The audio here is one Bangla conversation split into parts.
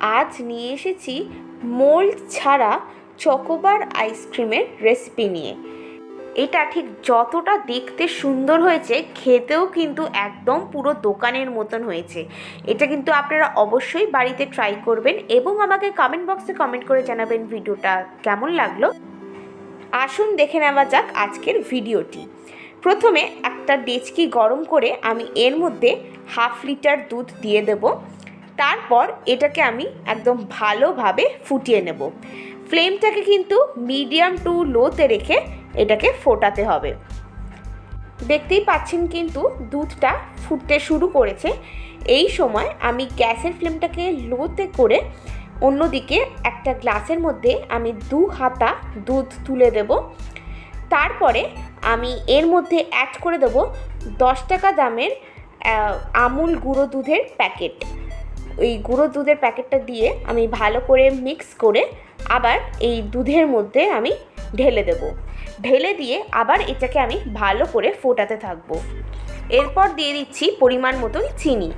আজ নিয়ে এসেছি মোল্ড ছাড়া চকোবার আইসক্রিমের রেসিপি নিয়ে। এটা ঠিক যতটা দেখতে সুন্দর হয়েছে, খেতেও কিন্তু একদম পুরো দোকানের মতন হয়েছে। এটা কিন্তু আপনারা অবশ্যই বাড়িতে ট্রাই করবেন এবং আমাকে কমেন্ট বক্সে কমেন্ট করে জানাবেন ভিডিওটা কেমন লাগল। আসুন দেখে নেওয়া যাক আজকের ভিডিওটি। প্রথমে একটা ডেচকি গরম করে আমি এর মধ্যে হাফ লিটার দুধ দিয়ে দেব। তারপর এটাকে আমি একদম ভালোভাবে ফুটিয়ে নেব। ফ্লেমটাকে কিন্তু মিডিয়াম টু লোতে রেখে এটাকে ফোটাতে হবে। দেখতেই পাচ্ছেন কিন্তু দুধটা ফুটতে শুরু করেছে। এই সময় আমি গ্যাসের ফ্লেমটাকে লোতে করে অন্যদিকে একটা গ্লাসের মধ্যে আমি দু হাতা দুধ তুলে দেব। তারপরে আমি এর মধ্যে অ্যাড করে দেব দশ টাকা দামের আমুল গুঁড়ো দুধের প্যাকেট ওই গুঁড়ো দুধের প্যাকেটটা দিয়ে আমি ভালো করে মিক্স করে আবার এই দুধের মধ্যে আমি ঢেলে দেব। ঢেলে দিয়ে আবার এটাকে আমি ভালো করে ফোটাতে থাকব। এরপর দিয়ে দিচ্ছি পরিমাণ মতন চিনি।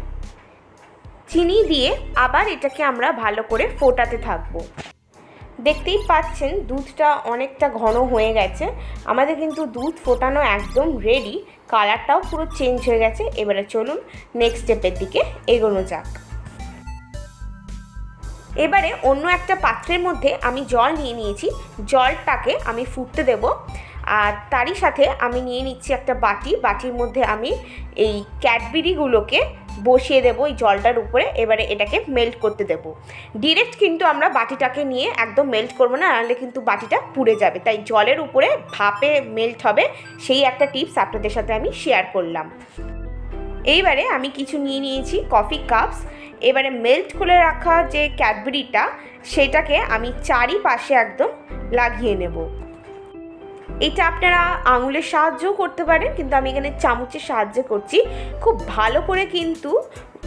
চিনি দিয়ে আবার এটাকে আমরা ভালো করে ফোটাতে থাকব। দেখতেই পাচ্ছেন দুধটা অনেকটা ঘন হয়ে গেছে। আমাদের কিন্তু দুধ ফোটানো একদম রেডি কালারটাও পুরো চেঞ্জ হয়ে গেছে। এবারে চলুন নেক্সট স্টেপের দিকে এগোনো যাক। এবারে অন্য একটা পাত্রের মধ্যে আমি জল নিয়ে নিয়েছি। জলটাকে আমি ফুটতে দেব। আর তারই সাথে আমি নিয়ে নিচ্ছি একটা বাটি। বাটির মধ্যে আমি এই ক্যাডবেরিগুলোকে বসিয়ে দেবো এই জলটার উপরে। এবারে এটাকে মেল্ট করতে দেব। ডিরেক্ট কিন্তু আমরা বাটিটাকে নিয়ে একদম মেল্ট করব না, নাহলে কিন্তু বাটিটা পুড়ে যাবে। তাই জলের উপরে ভাপে মেল্ট হবে। সেই একটা টিপস আপনাদের সাথে আমি শেয়ার করলাম। এইবারে আমি কিছু নিয়ে নিয়েছি কফি কাপস এবারে মেল্ট করে রাখা যে ক্যাডবেরিটা, সেটাকে আমি চারিপাশে একদম লাগিয়ে নেব। এটা আপনারা আঙুলের সাহায্যও করতে পারেন, কিন্তু আমি এখানে চামচের সাহায্যে করছি। খুব ভালো করে কিন্তু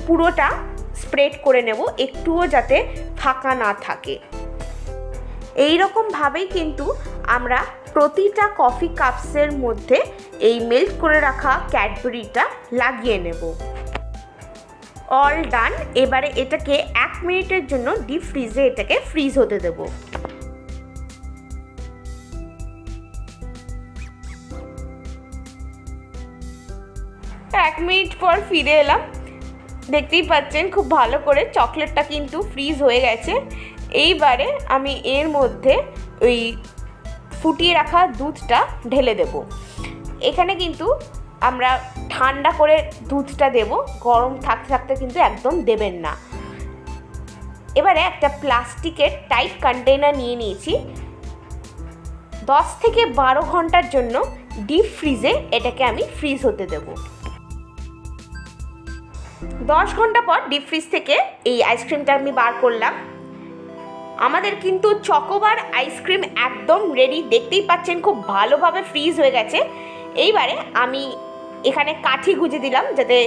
পুরোটা স্প্রেড করে নেব, একটুও যাতে ফাঁকা না থাকে। এই রকমভাবেই কিন্তু আমরা প্রতিটা কফি কাপসের মধ্যে এই মেল্ট করে রাখা ক্যাডবেরিটা লাগিয়ে নেব। অল ডান এবারে এটাকে এক মিনিটের জন্য ডিপ ফ্রিজে এটাকে ফ্রিজ হতে দেব। এক মিনিট পর ফিরে এলাম। দেখতেই পাচ্ছেন, খুব ভালো করে চকলেটটা কিন্তু ফ্রিজ হয়ে গেছে। এইবারে আমি এর মধ্যে ওই ফুটিয়ে রাখা দুধটা ঢেলে দেব। এখানে কিন্তু আমরা ঠান্ডা করে দুধটা দেব, গরম থাকতে থাকতে কিন্তু একদম দেবেন না। এবারে একটা প্লাস্টিকের টাইট কন্টেনার নিয়ে নিয়েছি। দশ থেকে বারো ঘণ্টার জন্য ডিপ ফ্রিজে এটাকে আমি ফ্রিজ হতে দেবো। দশ ঘণ্টা পর ডিপ ফ্রিজ থেকে এই আইসক্রিমটা আমি বার করলাম। আমাদের কিন্তু চকোবার আইসক্রিম একদম রেডি দেখতেই পাচ্ছেন খুব ভালোভাবে ফ্রিজ হয়ে গেছে। এইবারে আমি এখানে কাঠি গুঁজে দিলাম যাতে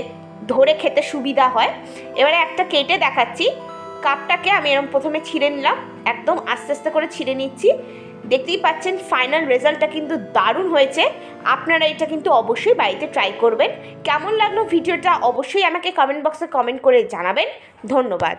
ধরে খেতে সুবিধা হয়। এবারে একটা কেটে দেখাচ্ছি। কাপটাকে আমি এরকম প্রথমে ছিঁড়ে নিলাম, একদম আস্তে আস্তে করে ছিঁড়ে নিচ্ছি। দেখতেই পাচ্ছেন ফাইনাল রেজাল্টটা কিন্তু দারুণ হয়েছে। আপনারা এটা কিন্তু অবশ্যই বাড়িতে ট্রাই করবেন। কেমন লাগল ভিডিওটা অবশ্যই আমাকে কমেন্ট বক্সে কমেন্ট করে জানাবেন। ধন্যবাদ।